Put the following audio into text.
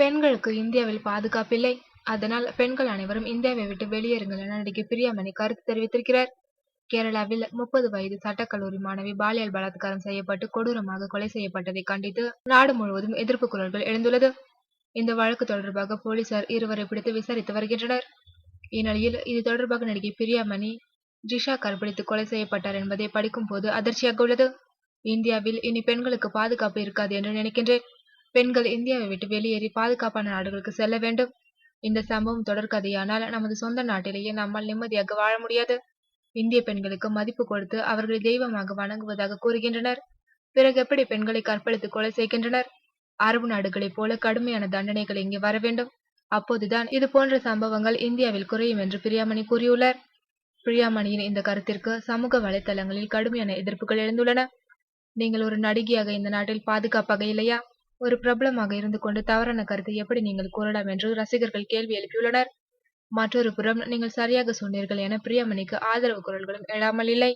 பெண்களுக்கு இந்தியாவில் பாதுகாப்பில்லை அதனால் பெண்கள் அனைவரும் இந்தியாவை விட்டு வெளியேறுங்கள் என நடிகை பிரியாமணி கருத்து தெரிவித்திருக்கிறார். கேரளாவில் முப்பது வயது சட்டக்கல்லூரி மாணவி பாலியல் பலாத்காரம் செய்யப்பட்டு கொடூரமாக கொலை செய்யப்பட்டதை கண்டித்து நாடு முழுவதும் எதிர்ப்பு குரல்கள் எழுந்துள்ளது. இந்த வழக்கு தொடர்பாக போலீசார் இருவரை பிடித்து விசாரித்து வருகின்றனர். இந்நிலையில் இது தொடர்பாக நடிகை பிரியாமணி ஜிஷா கற்பழித்து கொலை செய்யப்பட்டார் என்பதை படிக்கும் போது அதிர்ச்சியாக உள்ளது. இந்தியாவில் இனி பெண்களுக்கு பாதுகாப்பு இருக்காது என்று நினைக்கின்றேன். பெண்கள் இந்தியாவை விட்டு வெளியேறி பாதுகாப்பான நாடுகளுக்கு செல்ல வேண்டும். இந்த சம்பவம் தொடர்கதையானால் நமது சொந்த நாட்டிலேயே நம்மால் நிம்மதியாக வாழ முடியாது. இந்திய பெண்களுக்கு மதிப்பு கொடுத்து அவர்களை தெய்வமாக வணங்குவதாக கூறுகின்றனர். பிறகு எப்படி பெண்களை கற்பழித்து கொலை செய்கின்றனர்? அரபு நாடுகளைப் போல கடுமையான தண்டனைகள் இங்கே வர வேண்டும். அப்போதுதான் இது போன்ற சம்பவங்கள் இந்தியாவில் குறையும் என்று பிரியாமணி கூறியுள்ளார். பிரியாமணியின் இந்த கருத்திற்கு சமூக வலைத்தளங்களில் கடுமையான எதிர்ப்புகள் எழுந்துள்ளன. நீங்கள் ஒரு நடிகையாக இந்த நாட்டில் பாதுகாப்பாக இல்லையா? ஒரு பிரபலமாக இருந்து கொண்டு தவறான கருத்தை எப்படி நீங்கள் கூறலாம் என்று ரசிகர்கள் கேள்வி எழுப்பியுள்ளனர். மற்றொரு புறம் நீங்கள் சரியாக சொன்னீர்கள் என பிரியமணிக்கு ஆதரவு குரல்களும் எழாமல் இல்லை.